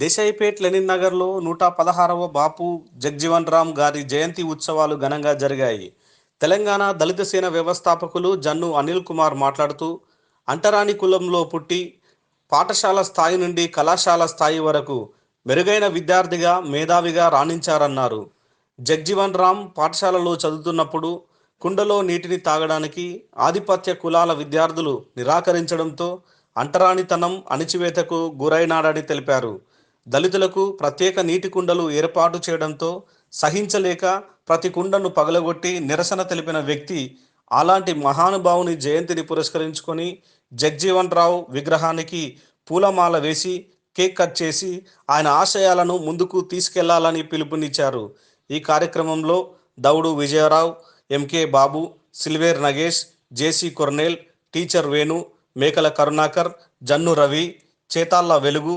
Desaipet Lenin నగర్లో నూట పదహారవ బాపు జగ్జీవన్ రామ్ గారి జయంతి ఉత్సవాలు ఘనంగా జరిగాయి. తెలంగాణ దళిత సేన వ్యవస్థాపకులు జన్ను అనిల్ కుమార్ మాట్లాడుతూ అంటరాని కులంలో పుట్టి పాఠశాల స్థాయి నుండి కళాశాల స్థాయి వరకు మెరుగైన విద్యార్థిగా మేధావిగా రాణించారన్నారు. జగ్జీవన్ రామ్ పాఠశాలలో చదువుతున్నప్పుడు కుండలో నీటిని తాగడానికి ఆధిపత్య కులాల విద్యార్థులు నిరాకరించడంతో అంటరానితనం అణిచివేతకు గురైనాడని తెలిపారు. దళితులకు ప్రత్యేక నీటి కుండలు ఏర్పాటు చేయడంతో సహించలేక ప్రతి కుండను పగలగొట్టి నిరసన తెలిపిన వ్యక్తి అలాంటి మహానుభావుని జయంతిని పురస్కరించుకొని జగ్జీవన్ రావు విగ్రహానికి పూలమాల వేసి కేక్ కట్ చేసి ఆయన ఆశయాలను ముందుకు తీసుకెళ్ళాలని పిలుపునిచ్చారు. ఈ కార్యక్రమంలో దౌడు విజయరావు ఎంకే బాబు సిల్వేర్ నగేష్ జేసీ కొర్నేల్ టీచర్ వేణు మేకల కరుణాకర్ జన్ను రవి చేతాళ్ళ వెలుగు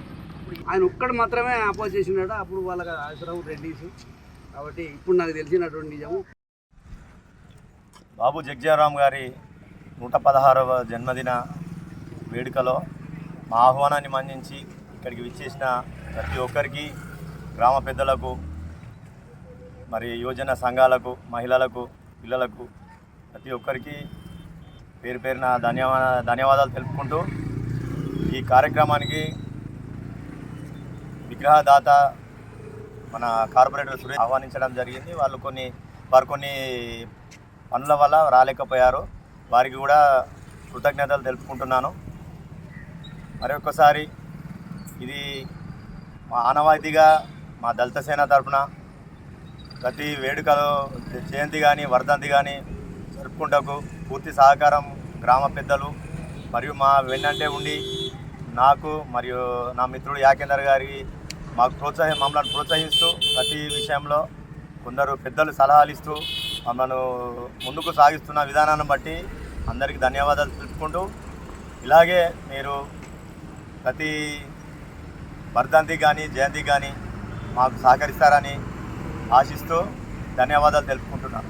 ఆయన ఒక్కడు మాత్రమే అపోజ్ చేసినాడు అప్పుడు వాళ్ళకి అవసరం రెడ్డిస్ కాబట్టి ఇప్పుడు నాకు తెలిసినటువంటి నిజము. బాబు జగ్జారాం గారి నూట పదహారవ జన్మదిన వేడుకలో మా ఆహ్వానాన్ని మన్నించి ఇక్కడికి విచ్చేసిన ప్రతి ఒక్కరికి గ్రామ పెద్దలకు మరి యువజన సంఘాలకు మహిళలకు పిల్లలకు ప్రతి ఒక్కరికి పేరు పేరున ధన్యవాద ధన్యవాదాలు తెలుపుకుంటూ ఈ కార్యక్రమానికి విగ్రహదాత మన కార్పొరేటర్ సురేష్ ఆహ్వానించడం జరిగింది. వాళ్ళు కొన్ని వారు కొన్ని పనుల వల్ల రాలేకపోయారు. వారికి కూడా కృతజ్ఞతలు తెలుపుకుంటున్నాను. మరి ఒక్కసారి ఇది మా ఆనవాయితీగా మా దళిత సేన తరఫున ప్రతి వేడుకలో జయంతి కానీ వర్ధంతి కానీ జరుపుకుంటకు పూర్తి సహకారం గ్రామ పెద్దలు మరియు మా వెన్నంటే ఉండి నాకు మరియు నా మిత్రుడు యాకేందర్ గారికి మాకు ప్రోత్సాహం మమ్మల్ని ప్రోత్సహిస్తూ ప్రతి విషయంలో కొందరు పెద్దలు సలహాలు ఇస్తూ మమ్మల్ని ముందుకు సాగిస్తున్న విధానాన్ని బట్టి అందరికీ ధన్యవాదాలు తెలుపుకుంటూ ఇలాగే మీరు ప్రతి వర్ధంతి కానీ జయంతి కానీ మాకు సహకరిస్తారని ఆశిస్తూ ధన్యవాదాలు తెలుపుకుంటున్నాను.